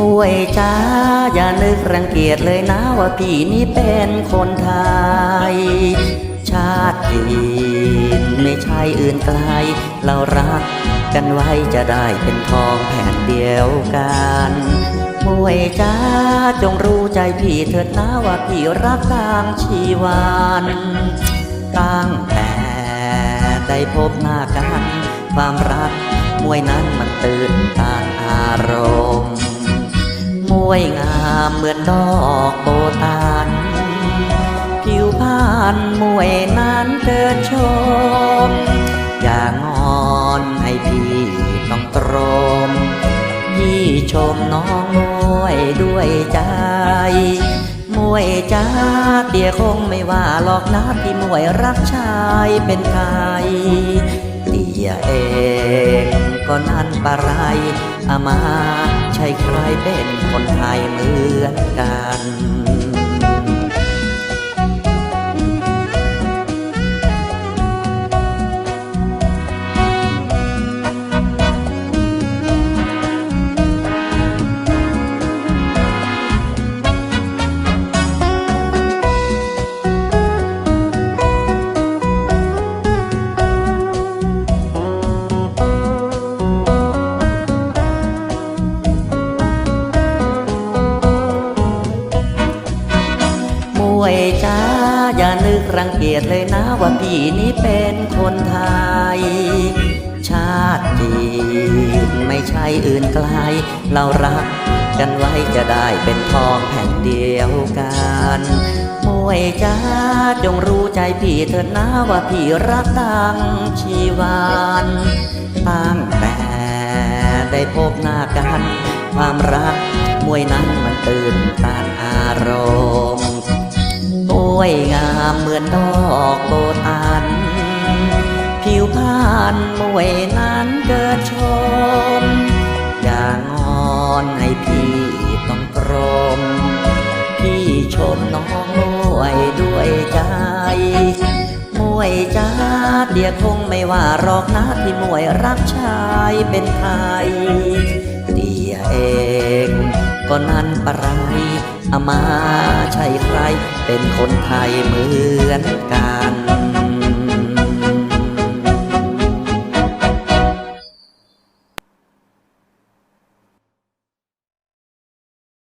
มวยจ้าอย่านึกรังเกียจเลยนะว่าพี่นี่เป็นคนไทย ชาติไม่ใช่อื่นไกล เรารักกันไว้จะได้เป็นทองแผ่นเดียวกันมวยจ้าจงรู้ใจพี่เถิดนะว่าพี่รักตามชีวันตั้งแต่ได้พบหน้ากัน ความรักมวยนั้นมันตื่นตานอารมณ์ มวยงามเหมือนดอกโบตันผิวพรรณมวยนั้นเกินชม อย่างอนให้พี่ต้องตรม ยี่ชมน้องมวยด้วยใจ มวยจ้าเตียคงไม่ว่าหรอกนะที่มวยรักชายเป็นไทยเตียเอง ก็นั่นปะไรอามาใช่ใครเป็นคนไทยเหมือนกัน วยจ้าอย่านึกรังเกียจเลยนะว่าพี่นี้เป็นคนไทย ชาติจีนไม่ใช่อื่นไกล เรารักกันไว้จะได้เป็นทองแผ่นเดียวกันมวยจ้าจงรู้ใจพี่เถิดนะว่าพี่รักดังชีวันตั้งแต่ได้พบหน้ากัน ความรักมวยนั้น วยงามเหมือนดอกโบตัน ผิวพรรณมวยนั้นเกิดชม อย่างอนให้พี่ต้องตรม พี่ชมน้องมวยด้วยใจ มวยจ้าเดียคงไม่ว่าหรอกนะที่มวยรักชายเป็นไทยเดียเองก็นั่นปะไร อามาใช่ใคร เป็นคนไทยเหมือนกัน